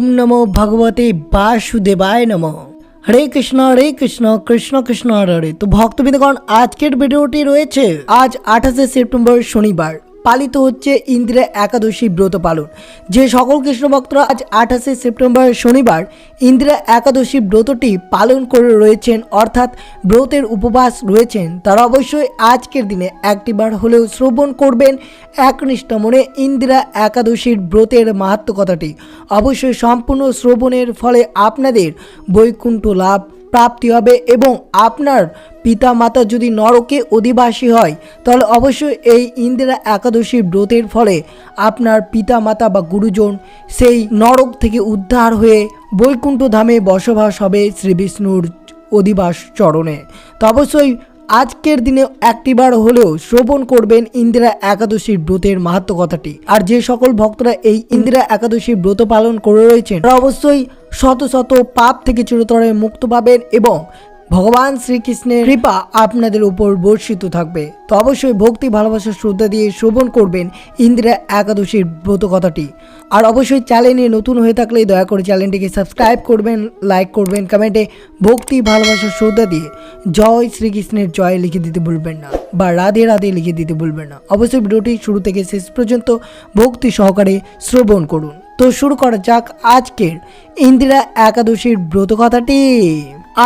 ওম নমো ভগবতে বাসুদেবায় নম হরে কৃষ্ণ হরে কৃষ্ণ কৃষ্ণ কৃষ্ণ হরে হরে তো ভক্তবিন্দগণ আজকের ভিডিওটি রয়েছে আজ আঠাশে সেপ্টেম্বর শনিবার পালিত হচ্ছে ইন্দিরা একাদশী ব্রত পালন। যে সকল কৃষ্ণ ভক্তরা আজ আঠাশে সেপ্টেম্বর শনিবার ইন্দিরা একাদশী ব্রতটি পালন করে রয়েছেন, অর্থাৎ ব্রতের উপবাস রয়েছেন, তারা অবশ্যই আজকের দিনে একটিবার হলেও শ্রবণ করবেন। একনিষ্ঠ মনে ইন্দিরা একাদশীর ব্রতের মাহাত্ম কথাটি অবশ্যই সম্পূর্ণ শ্রবণের ফলে আপনাদের বৈকুণ্ঠ লাভ প্রাপ্তি হবে এবং আপনার পিতা মাতা যদি নরকে অধিবাসী হয়, তাহলে অবশ্যই এই ইন্দিরা একাদশীর ব্রতের ফলে আপনার পিতা মাতা বা গুরুজন সেই নরক থেকে উদ্ধার হয়ে বৈকুণ্ঠ ধামে বসবাস হবে শ্রী বিষ্ণুর অধিবাস চরণে। তো অবশ্যই আজকের দিনে একটিবার হলেও শ্রবণ করবেন ইন্দিরা একাদশীর ব্রতের মাহাত্ম কথাটি। আর যে সকল ভক্তরা এই ইন্দিরা একাদশীর ব্রত পালন করে রয়েছেন, তারা অবশ্যই শত শত পাপ থেকে চিরতরে মুক্ত পাবেন এবং ভগবান শ্রীকৃষ্ণের কৃপা আপনাদের উপর বর্ষিত থাকবে। তো অবশ্যই ভক্তি, ভালোবাসা, শ্রদ্ধা দিয়ে শ্রবণ করবেন ইন্দিরা একাদশীর ব্রত কথাটি। আর অবশ্যই চ্যানেলে নতুন হয়ে থাকলে দয়া করে চ্যানেলটিকে সাবস্ক্রাইব করবেন লাইক করবেন কমেন্টে ভক্তি, ভালোবাসা, শ্রদ্ধা দিয়ে জয় শ্রীকৃষ্ণের জয় লিখে দিতে ভুলবেন না বা রাধে রাধে লিখে দিতে ভুলবেন না। অবশ্যই ভিডিওটি শুরু থেকে শেষ পর্যন্ত ভক্তি সহকারে শ্রবণ করুন। তো শুরু করা যাক আজকের ইন্দিরা একাদশীর ব্রত কথাটি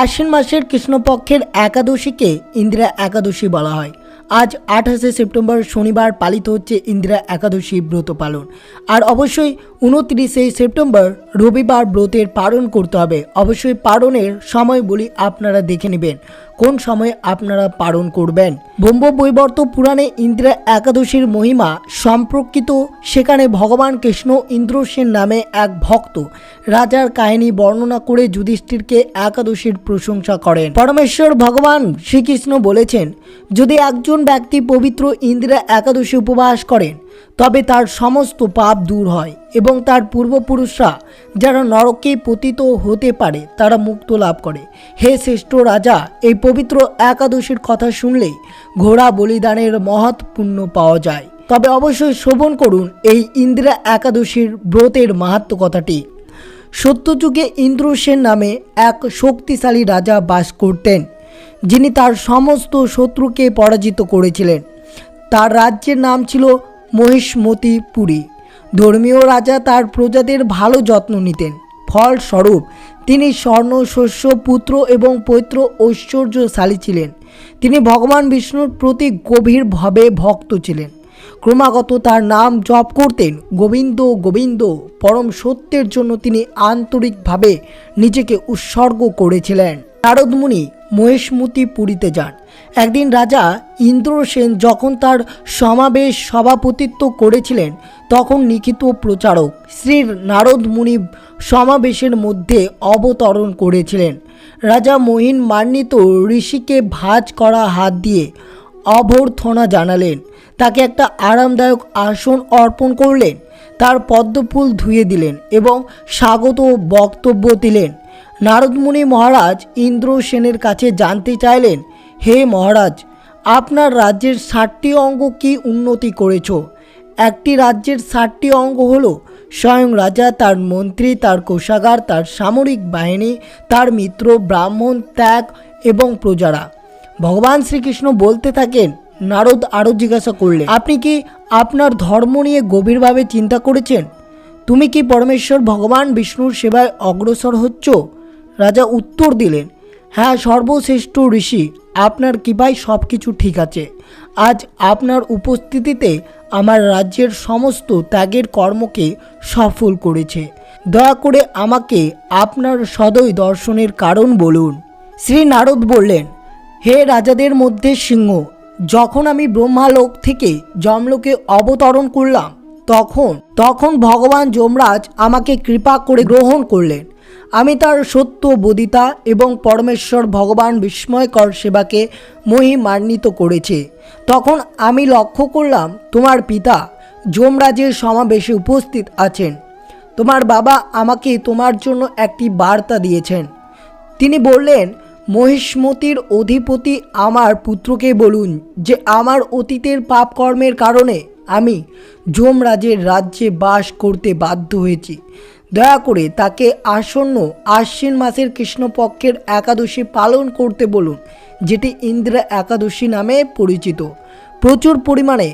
আশ্বিন মাসের কৃষ্ণপক্ষের একাদশীকে ইন্দিরা একাদশী বলা হয়। আজ আঠাশে সেপ্টেম্বর শনিবার পালিত হচ্ছে ইন্দিরা একাদশী ব্রত পালন। আর অবশ্যই উনত্রিশে সেপ্টেম্বর রবিবার ব্রতের পালন করতে হবে। অবশ্যই পালনের সময় বলি আপনারা দেখে নেবেন। কোন সময়ে আপনারা পালন করবেন? ব্রহ্ম বৈবর্ত পুরাণে ইন্দিরা একাদশীর মহিমা সম্পর্কিত। সেখানে ভগবান কৃষ্ণ ইন্দ্রসেন নামে এক ভক্ত রাজার কাহিনী বর্ণনা করে যুধিষ্ঠিরকে একাদশীর প্রশংসা করেন। পরমেশ্বর ভগবান শ্রীকৃষ্ণ বলেছেন, যদি একজন ব্যক্তি পবিত্র ইন্দিরা একাদশী উপবাস করেন তবে তার সমস্ত পাপ দূর হয় এবং তার পূর্বপুরুষরা যারা নরকে পতিত হতে পারে, তারা মুক্ত লাভ করে। হে শ্রেষ্ঠ রাজা, এই পবিত্র একাদশীর কথা শুনলে ঘোড়া বলিদানের মহৎ পুণ্য পাওয়া যায়। তবে অবশ্যই শ্রবণ করুন এই ইন্দিরা একাদশীর ব্রতের মাহাত্ম কথাটি সত্যযুগে ইন্দ্রসেন নামে এক শক্তিশালী রাজা বাস করতেন, যিনি তার সমস্ত শত্রুকে পরাজিত করেছিলেন। তার রাজ্যের নাম ছিল মহিষ্মতিপুরী ধর্মীয় রাজা তার প্রজাদের ভালো যত্ন নিতেন। ফলস্বরূপ তিনি স্বর্ণ, শস্য, পুত্র এবং পৈত্র ঐশ্বর্যশালী ছিলেন। তিনি ভগবান বিষ্ণুর প্রতি গভীরভাবে ভক্ত ছিলেন। ক্রমাগত তার নাম জপ করতেন। গোবিন্দ গোবিন্দ, পরম সত্যের জন্য তিনি আন্তরিকভাবে নিজেকে উৎসর্গ করেছিলেন। নারদমুনি মহেশমতি পুরীতে যান। একদিন রাজা ইন্দ্রসেন যখন তার সমাবেশ সভাপতিত্ব করেছিলেন, তখন লিখিত প্রচারক শ্রী নারদ মুনি সমাবেশের মধ্যে অবতরণ করেছিলেন। রাজা মহিন মান্বিত ঋষিকে ভাঁজ করা হাত দিয়ে অভ্যর্থনা জানালেন। তাকে একটা আরামদায়ক আসন অর্পণ করলেন। তার পদ্মফুল ধুয়ে দিলেন এবং স্বাগত বক্তব্য দিলেন। নারদমুনি মহারাজ ইন্দ্রসেনের কাছে জানতে চাইলেন, হে মহারাজ, আপনার রাজ্যের ষাটটি অঙ্গ কি উন্নতি করেছ? একটি রাজ্যের ষাটটি অঙ্গ হলো স্বয়ং রাজা, তার মন্ত্রী, তার কোষাগার, তার সামরিক বাহিনী, তার মিত্র, ব্রাহ্মণ, ত্যাগ এবং প্রজারা। ভগবান শ্রীকৃষ্ণ বলতে থাকেন, নারদ আরও জিজ্ঞাসা করলেন, আপনি কি আপনার ধর্ম নিয়ে গভীরভাবে চিন্তা করেছেন? তুমি কি পরমেশ্বর ভগবান বিষ্ণুর সেবায় অগ্রসর হচ্ছ? রাজা উত্তর দিলেন হ্যাঁ সর্বশ্রেষ্ঠ ঋষি, আপনার কৃপায় সব কিছু ঠিক আছে। আজ আপনার উপস্থিতিতে আমার রাজ্যের সমস্ত ত্যাগের কর্মকে সফল করেছে। দয়া করে আমাকে আপনার সদয় দর্শনের কারণ বলুন। শ্রী নারদ বললেন, হে রাজাদের মধ্যে সিংহ, যখন আমি ব্রহ্মালোক থেকে যমলোকে অবতরণ করলাম, তখন তখন ভগবান যমরাজ আমাকে কৃপা করে গ্রহণ করলেন। আমি তার সত্য বোধিতা এবং পরমেশ্বর ভগবান বিস্ময়কর সেবাকে মহিমান্বিত করেছে। তখন আমি লক্ষ্য করলাম, তোমার পিতা যমরাজের সমাবেশে উপস্থিত আছেন। তোমার বাবা আমাকে তোমার জন্য একটি বার্তা দিয়েছেন। তিনি বললেন, মহিষ্মতির অধিপতি আমার পুত্রকে বলুন যে আমার অতীতের পাপকর্মের কারণে আমি যমরাজের রাজ্যে বাস করতে বাধ্য হয়েছি। দয়া করে তাকে আসন্ন আশ্বিন মাসের কৃষ্ণপক্ষের একাদশী পালন করতে বলুন, যেটি ইন্দিরা একাদশী নামে পরিচিত। প্রচুর পরিমাণে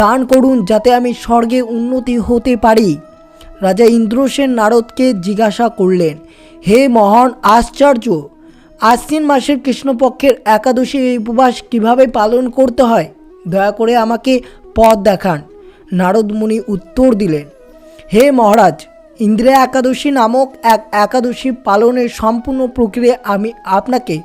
দান করুন যাতে আমি স্বর্গে উন্নতি হতে পারি। রাজা ইন্দ্রসেন নারদকে জিজ্ঞাসা করলেন, হে মহান আশ্চর্য, আশ্বিন মাসের কৃষ্ণপক্ষের একাদশী এই উপবাস কীভাবে পালন করতে হয়? দয়া করে আমাকে পথ দেখান। নারদ মুনি উত্তর দিলেন, হে মহারাজ ইন্দ্রা একাদশী নামক এক একাদশী পালনের সম্পূর্ণ প্রক্রিয়া আমি আপনাকে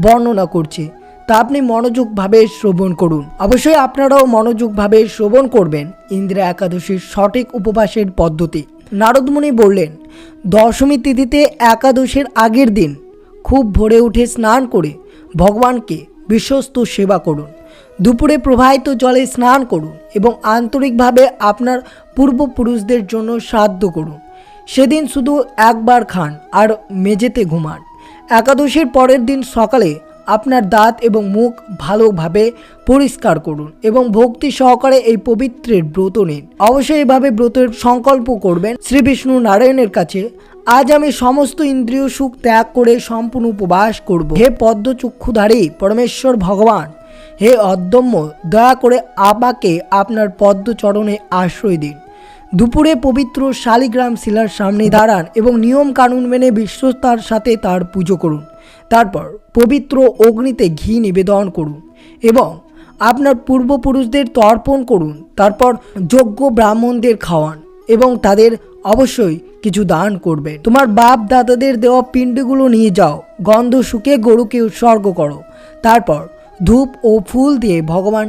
বর্ণনা করছি। তা আপনি মনোযোগভাবে শ্রবণ করুন। অবশ্যই আপনারাও মনোযোগভাবে শ্রবণ করবেন ইন্দ্রা একাদশীর সঠিক উপবাসের পদ্ধতি। নারদমুনি বললেন, দশমী তিথিতে একাদশীর আগের দিন খুব ভোরে উঠে স্নান করে ভগবানকে বিশ্বস্ত সেবা করুন। দুপুরে প্রবাহিত জলে স্নান করুন এবং আন্তরিকভাবে আপনার পূর্বপুরুষদের জন্য শ্রাদ্ধ করুন। সেদিন শুধু একবার খান আর মেঝেতে ঘুমান। একাদশীর পরের দিন সকালে আপনার দাঁত এবং মুখ ভালোভাবে পরিষ্কার করুন এবং ভক্তি সহকারে এই পবিত্রের ব্রত নিন। অবশ্যই এভাবে ব্রতের সংকল্প করবেন শ্রী বিষ্ণু নারায়ণের কাছে। আজ আমি সমস্ত ইন্দ্রিয় সুখ ত্যাগ করে সম্পূর্ণ উপবাস করব। হে পদ্মচক্ষুধারী পরমেশ্বর ভগবান, হে অদম্য, দয়া করে আমাকে আপনার পদ্মচরণে আশ্রয় দিন। দুপুরে পবিত্র শালিগ্রাম শিলার সামনে দাঁড়ান এবং নিয়ম কানুন মেনে বিশ্বস্তার সাথে তার পুজো করুন। তারপর পবিত্র অগ্নিতে ঘি নিবেদন করুন এবং আপনার পূর্বপুরুষদের তর্পণ করুন। তারপর যোগ্য ব্রাহ্মণদের খাওয়ান এবং তাদের অবশ্যই কিছু দান করবে তোমার বাপ দাদাদের দেওয়া পিণ্ডগুলো নিয়ে যাও। গন্ধ শুকে গরুকে উৎসর্গ করো। তারপর ধূপ ও ফুল দিয়ে ভগবান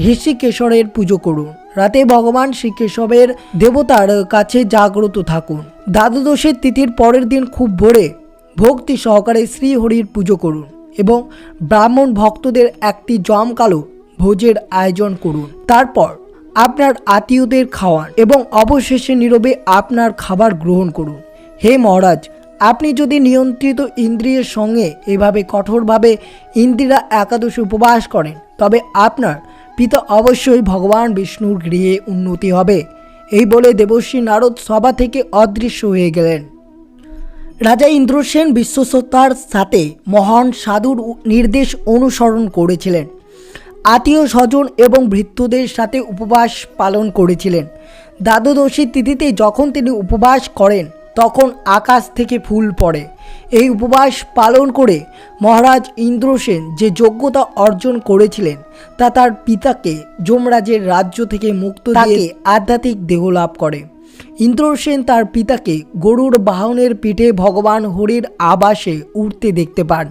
ঋষিকেশরের পুজো করুন। রাতে ভগবান শ্রীকেশবের দেবতার কাছে জাগ্রত থাকুন। দ্বাদশীর তিথির পরের দিন খুব ভোরে ভক্তি সহকারে শ্রীহরির পুজো করুন এবং ব্রাহ্মণ ভক্তদের একটি জমকালো ভোজের আয়োজন করুন। তারপর আপনার আত্মীয়দের খাওয়ান এবং অবশেষে নীরবে আপনার খাবার গ্রহণ করুন। হে মহারাজ, আপনি যদি নিয়ন্ত্রিত ইন্দ্রিয়ের সঙ্গে এভাবে কঠোরভাবে ইন্দিরা একাদশী উপবাস করেন, তবে আপনার পিতা অবশ্যই ভগবান বিষ্ণুর গৃহে উন্নতি হবে। এই বলে দেবশ্রী নারদ সভা থেকে অদৃশ্য হয়ে গেলেন। রাজা ইন্দ্রসেন বিশ্বসত্তার সাথে মহান সাধুর নির্দেশ অনুসরণ করেছিলেন। আত্মীয় স্বজন এবং ভৃত্যদের সাথে উপবাস পালন করেছিলেন। দ্বাদশী তিথিতে যখন তিনি উপবাস করেন তখন আকাশ থেকে ফুল পড়ে। এই উপবাস পালন করে মহারাজ ইন্দ্রসেন যে যোগ্যতা অর্জন করেছিলেন তা তার পিতাকে যমরাজের রাজ্য থেকে মুক্ত দিয়ে আধ্যাত্মিক দেহ লাভ করে। ইন্দ্রসেন তার পিতাকে গরুর বাহনের পিঠে ভগবান হরির আবাসে উঠতে দেখতে পান।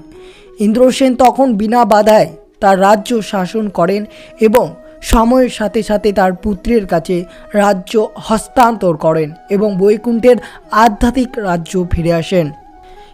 ইন্দ্রসেন তখন বিনা বাধায় তার রাজ্য শাসন করেন এবং সময়ের সাথে সাথে তার পুত্রের কাছে রাজ্য হস্তান্তর করেন এবং বৈকুণ্ঠের আধ্যাত্মিক রাজ্য ফিরে আসেন।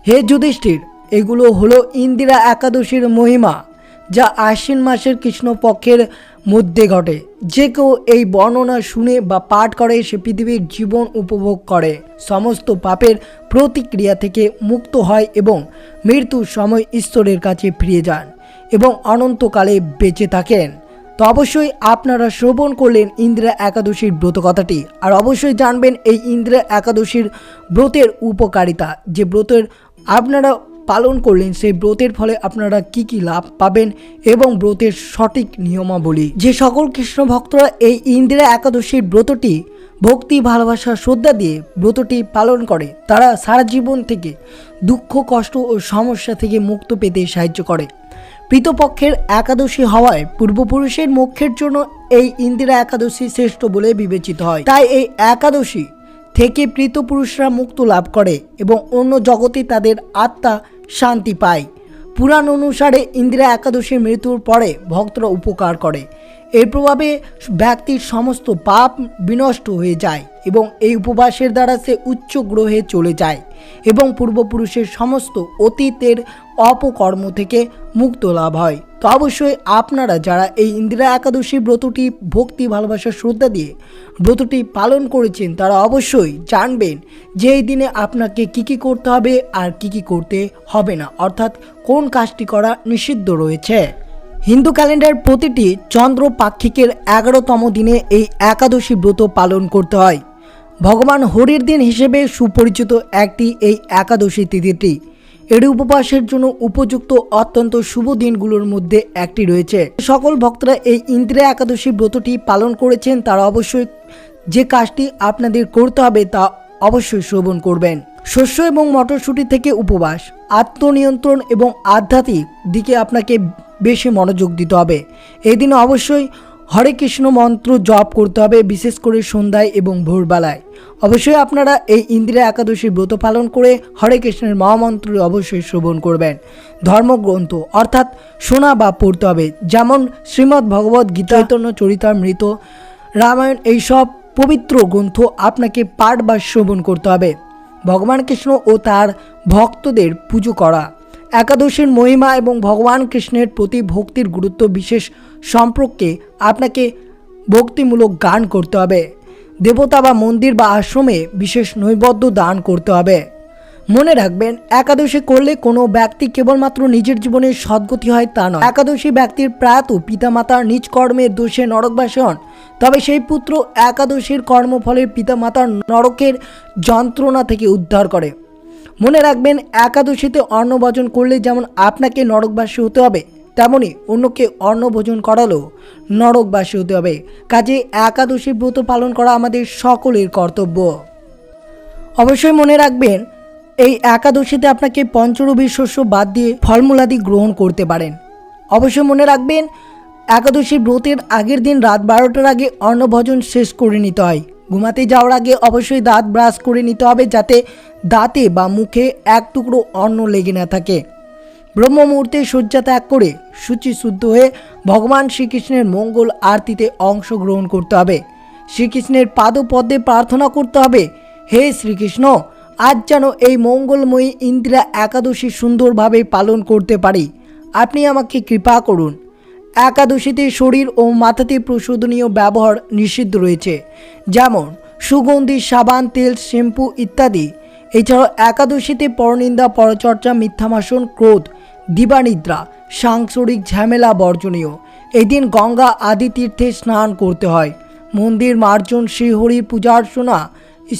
হে যুধিষ্ঠির, এগুলো হলো ইন্দিরা একাদশীর মহিমা, যা আশ্বিন মাসের কৃষ্ণপক্ষের মধ্যে ঘটে। যে কেউ এই বর্ণনা শুনে বা পাঠ করে, সে পৃথিবীর জীবন উপভোগ করে। সমস্ত পাপের প্রতিক্রিয়া থেকে মুক্ত হয় এবং মৃত্যুর সময় ঈশ্বরের কাছে ফিরে যান এবং অনন্তকালে বেঁচে থাকেন। তো অবশ্যই আপনারা শ্রবণ করলেন ইন্দিরা একাদশীর ব্রত কথাটি। আর অবশ্যই জানবেন এই ইন্দিরা একাদশীর ব্রতের উপকারিতা। যে ব্রতের আপনারা পালন করলেন, সেই ব্রতের ফলে আপনারা কি কি লাভ পাবেন এবং ব্রতের সঠিক নিয়মাবলী। যে সকল কৃষ্ণ ভক্তরা এই ইন্দিরা একাদশীর ব্রতটি ভক্তি, ভালোবাসা, শ্রদ্ধা দিয়ে ব্রতটি পালন করে, তারা সারা জীবন থেকে দুঃখ, কষ্ট ও সমস্যা থেকে মুক্ত পেতে সাহায্য করে। প্রীতপক্ষের একাদশী হওয়ায় পূর্বপুরুষের মোক্ষের জন্য এই ইন্দিরা একাদশী শ্রেষ্ঠ বলে বিবেচিত হয়। তাই এই একাদশী থেকে প্রীতপুরুষরা মুক্ত লাভ করে এবং অন্য জগতে তাদের আত্মা শান্তি পায়। পুরাণ অনুসারে ইন্দিরা একাদশীর মৃত্যুর পরে ভক্তরা উপকার করে। এর প্রভাবে ব্যক্তির সমস্ত পাপ বিনষ্ট হয়ে যায় এবং এই উপবাসের দ্বারা সে উচ্চ গ্রহে চলে যায় এবং পূর্বপুরুষের সমস্ত অতীতের অপকর্ম থেকে মুক্ত লাভ হয়। তো অবশ্যই আপনারা যারা এই ইন্দিরা একাদশী ব্রতটি ভক্তি, ভালোবাসা, শ্রদ্ধা দিয়ে ব্রতটি পালন করেছেন, তারা অবশ্যই জানবেন যে এই দিনে আপনাকে কি কি করতে হবে আর কি কি করতে হবে না। অর্থাৎ কোন কাজটি করা নিষিদ্ধ রয়েছে? হিন্দু ক্যালেন্ডার প্রতিটি চন্দ্র পাক্ষিকের এগারোতম দিনে এই একাদশী ব্রত পালন করতে হয়। ভগবান হরির দিন হিসেবে সুপরিচিত একটি এই একাদশী তিথিটি। এর উপবাসের জন্য উপযুক্ত অত্যন্ত শুভ দিনগুলোর মধ্যে একটি রয়েছে। সকল ভক্তরা এই ইন্দিরা একাদশী ব্রতটি পালন করেছেন, তারা অবশ্যই যে কাজটি আপনাদের করতে হবে তা অবশ্যই শ্রবণ করবেন। শস্য এবং মটরশুঁটি থেকে উপবাস, আত্মনিয়ন্ত্রণ এবং আধ্যাত্মিক দিকে আপনাকে বেশি মনোযোগ দিতে হবে। এই দিনে অবশ্যই হরে কৃষ্ণ মন্ত্র জপ করতে হবে, বিশেষ করে সন্ধ্যায় এবং ভোরবেলায়। অবশ্যই আপনারা এই ইন্দিরা একাদশী ব্রত পালন করে হরে কৃষ্ণের মহামন্ত্র অবশ্যই শ্রবণ করবেন। ধর্মগ্রন্থ অর্থাৎ শোনা বা পড়তে হবে, যেমন শ্রীমদ্ ভগবত গীতা, চৈতন্য চরিতামৃত, রামায়ণ, এইসব পবিত্র গ্রন্থ আপনাকে পাঠ বা শ্রবণ করতে হবে। ভগবান কৃষ্ণ ও তার ভক্তদের পুজো করা। একাদশীর মহিমা এবং ভগবান কৃষ্ণের প্রতি ভক্তির গুরুত্ব বিশেষ সম্পর্কে আপনাকে ভক্তিমূলক গান করতে হবে। দেবতা বা মন্দির বা আশ্রমে বিশেষ নৈবদ্য দান করতে হবে। মনে রাখবেন, একাদশী করলে কোনো ব্যক্তি কেবলমাত্র নিজের জীবনে সদ্গতি হয় তা নয়। একাদশী ব্যক্তির প্রায়ত পিতামাতার নিজ কর্মের দোষে নরকবাসী হন। তবে সেই পুত্র একাদশীর কর্মফলের পিতামাতার নরকের যন্ত্রণা থেকে উদ্ধার করে। মনে রাখবেন, একাদশীতে অন্নভোজন করলে যেমন আপনাকে নরকবাসী হতে হবে, তেমনি অন্যকে অন্নভোজন করালেও নরকবাসী হতে হবে। কাজে একাদশী ব্রত পালন করা আমাদের সকলের কর্তব্য। অবশ্যই মনে রাখবেন এই একাদশীতে আপনাকে পঞ্চরবি শস্য বাদ দিয়ে ফলমূলাদি গ্রহণ করতে পারেন। অবশ্যই মনে রাখবেন, একাদশী ব্রতের আগের দিন রাত বারোটার আগে অন্নভোজন শেষ করে নিতে হয়। ঘুমাতে যাওয়ার আগে অবশ্যই দাঁত ব্রাশ করে নিতে হবে যাতে দাঁতে বা মুখে এক টুকরো অন্ন লেগে না থাকে। ব্রহ্ম মুহূর্তে শয্যা ত্যাগ করে শুচি শুদ্ধ হয়ে ভগবান শ্রীকৃষ্ণের মঙ্গল আরতিতে অংশগ্রহণ করতে হবে। শ্রীকৃষ্ণের পাদপদ্মে প্রার্থনা করতে হবে, হে শ্রীকৃষ্ণ আজ যেন এই মঙ্গলময়ী ইন্দিরা একাদশী সুন্দরভাবে পালন করতে পারি। আপনি আমাকে কৃপা করুন। একাদশীতে শরীর ও মাথাতে প্রশোধনীয় ব্যবহার নিষিদ্ধ রয়েছে। যেমন সুগন্ধি, সাবান, তেল, শ্যাম্পু ইত্যাদি। এছাড়াও একাদশীতে পরনিন্দা, পরচর্চা মিথ্যামাসন ক্রোধ, দিবানিদ্রা, সাংসারিক ঝামেলা বর্জনীয়। এদিন গঙ্গা আদি তীর্থে স্নান করতে হয়। মন্দির মার্জন, শ্রীহরি পূজার্চনা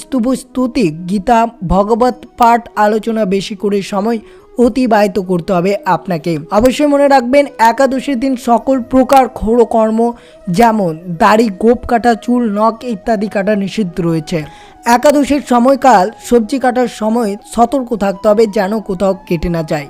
স্তুব স্তুতি, গীতা, ভগবত পাঠ, আলোচনা বেশি করে সময় অতিবাহিত করতে হবে আপনাকে। অবশ্যই মনে রাখবেন, একাদশীর দিন সকল প্রকার কর্ম যেমন দাড়ি, গোপ কাটা, চুল, নখ ইত্যাদি কাটা নিষিদ্ধ রয়েছে। একাদশীর সময়কাল, সবজি কাটার সময় সতর্ক থাকতে হবে যেন কোথাও কেটে না যায়।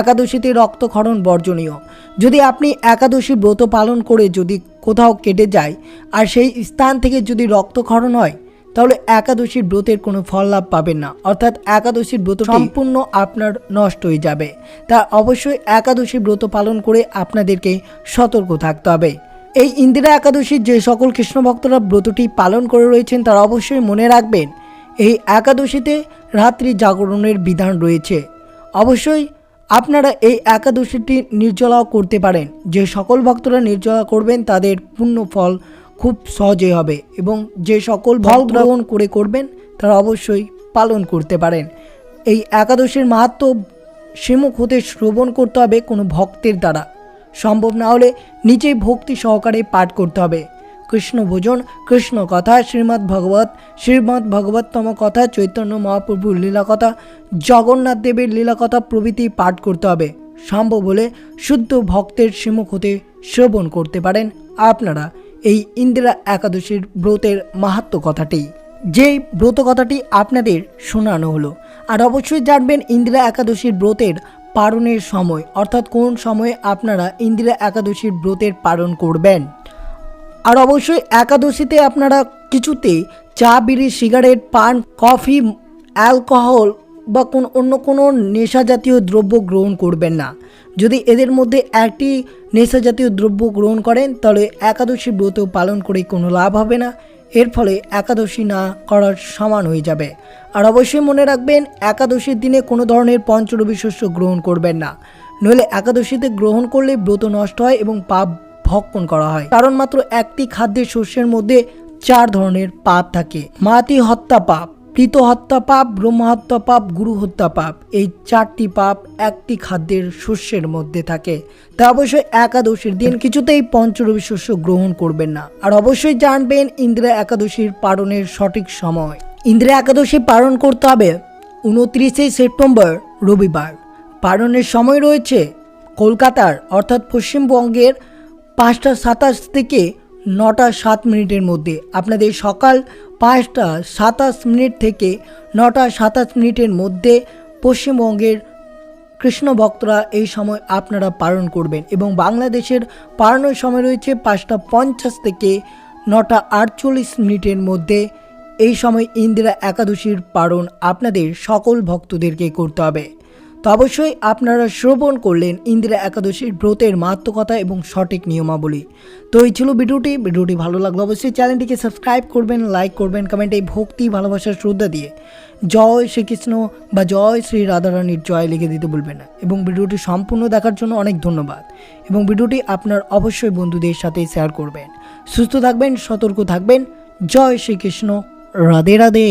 একাদশীতে রক্তক্ষরণ বর্জনীয়। যদি আপনি একাদশী ব্রত পালন করে যদি কোথাও কেটে যায়, আর সেই স্থান থেকে যদি রক্তক্ষরণ হয় তাহলে একাদশীর ব্রতের কোনো ফল লাভ পাবেন না। অর্থাৎ একাদশীর ব্রত সম্পূর্ণ আপনার নষ্ট হয়ে যাবে। তা অবশ্যই একাদশী ব্রত পালন করে আপনাদেরকে সতর্ক থাকতে হবে। এই ইন্দিরা একাদশীর যে সকল কৃষ্ণ ভক্তরা ব্রতটি পালন করে রয়েছেন, তারা অবশ্যই মনে রাখবেন, এই একাদশীতে রাত্রি জাগরণের বিধান রয়েছে। অবশ্যই আপনারা এই একাদশীটি নির্জলাও করতে পারেন। যে সকল ভক্তরা নির্জলা করবেন, তাদের পূর্ণ ফল খুব সহজে হবে এবং যে সকল ফল গ্রহণ করে করবেন, তারা অবশ্যই পালন করতে পারেন। এই একাদশীর মাহাত্ম শ্রীমুখ হতে শ্রবণ করতে হবে কোনো ভক্তের দ্বারা। সম্ভব না হলে নিজেই ভক্তি সহকারে পাঠ করতে হবে। কৃষ্ণ ভোজন, কৃষ্ণ কথা, শ্রীমদ্ ভগবত, শ্রীমদ্ ভগবততম কথা, চৈতন্য মহাপ্রভুর লীলা কথা, জগন্নাথ দেবের লীলা কথা প্রভৃতি পাঠ করতে হবে। সম্ভব হলে শুদ্ধ ভক্তের শ্রীমুখ হতে শ্রবণ করতে পারেন আপনারা। এই ইন্দিরা একাদশীর ব্রতের মাহাত্ম কথাটি। যেই ব্রত কথাটি আপনাদের শোনানো হলো, আর অবশ্যই জানবেন ইন্দিরা একাদশীর ব্রতের পালনের সময়, অর্থাৎ কোন সময়ে আপনারা ইন্দিরা একাদশীর ব্রতের পালন করবেন। আর অবশ্যই একাদশীতে আপনারা কিছুতে চা, বিড়ি, সিগারেট, পান, কফি, অ্যালকোহল বা কোন অন্য কোনো নেশা জাতীয় দ্রব্য গ্রহণ করবেন না। যদি এদের মধ্যে একটি নেশা জাতীয় দ্রব্য গ্রহণ করেন তাহলে একাদশী ব্রত পালন করে কোনো লাভ হবে না। এর ফলে একাদশী না করার সমান হয়ে যাবে। আর অবশ্যই মনে রাখবেন, একাদশীর দিনে কোনো ধরনের পঞ্চরবি শস্য গ্রহণ করবেন না। নইলে একাদশীতে গ্রহণ করলে ব্রত নষ্ট হয় এবং পাপ ভক্ষণ করা হয়। কারণ মাত্র একটি খাদ্যের শস্যের মধ্যে চার ধরনের পাপ থাকে। মাতি হত্যা পাপ প্রীত হত্যা পাপ, ব্রহ্ম হত্যা পাপ, গুরু হত্যা পাপ, এই চারটি পাপ একটি খাদ্যের শস্যের মধ্যে থাকে। তা অবশ্যই একাদশীর দিন কিছুতেই পঞ্চরবি শস্য গ্রহণ করবেন না। আর অবশ্যই জানবেন ইন্দিরা একাদশীর পালনের সঠিক সময়। ইন্দিরা একাদশী পালন করতে হবে উনত্রিশে সেপ্টেম্বর, রবিবার। পালনের সময় রয়েছে কলকাতার, অর্থাৎ পশ্চিমবঙ্গের পাঁচটা সাতাশ থেকে নটা সাত মিনিটের মধ্যে। আপনাদের সকাল পাঁচটা সাতাশ মিনিট থেকে নটা সাতাশ মিনিটের মধ্যে পশ্চিমবঙ্গের কৃষ্ণ ভক্তরা এই সময় আপনারা পালন করবেন এবং বাংলাদেশের পালনের সময় রয়েছে পাঁচটা পঞ্চাশ থেকে নটা আটচল্লিশ মিনিটের মধ্যে এই সময় ইন্দিরা একাদশীর পালন আপনাদের সকল ভক্তদেরকে করতে হবে। তো অবশ্যই আপনারা শ্রবণ করলেন ইন্দিরা একাদশীর ব্রতের মাহাত্মকতা এবং সঠিক নিয়মাবলী। তো এই ছিল ভিডিওটি। ভিডিওটি ভালো লাগল অবশ্যই চ্যানেলটিকে সাবস্ক্রাইব করবেন, লাইক করবেন কমেন্টে ভক্তি ভালোবাসার শ্রদ্ধা দিয়ে। জয় শ্রীকৃষ্ণ বা জয় শ্রী রাধারানীর জয় লিখে দিতে ভুলবেন না। এবং ভিডিওটি সম্পূর্ণ দেখার জন্য অনেক ধন্যবাদ। এবং ভিডিওটি আপনার অবশ্যই বন্ধুদের সাথে শেয়ার করবেন। সুস্থ থাকবেন, সতর্ক থাকবেন। জয় শ্রীকৃষ্ণ। রাধে রাধে।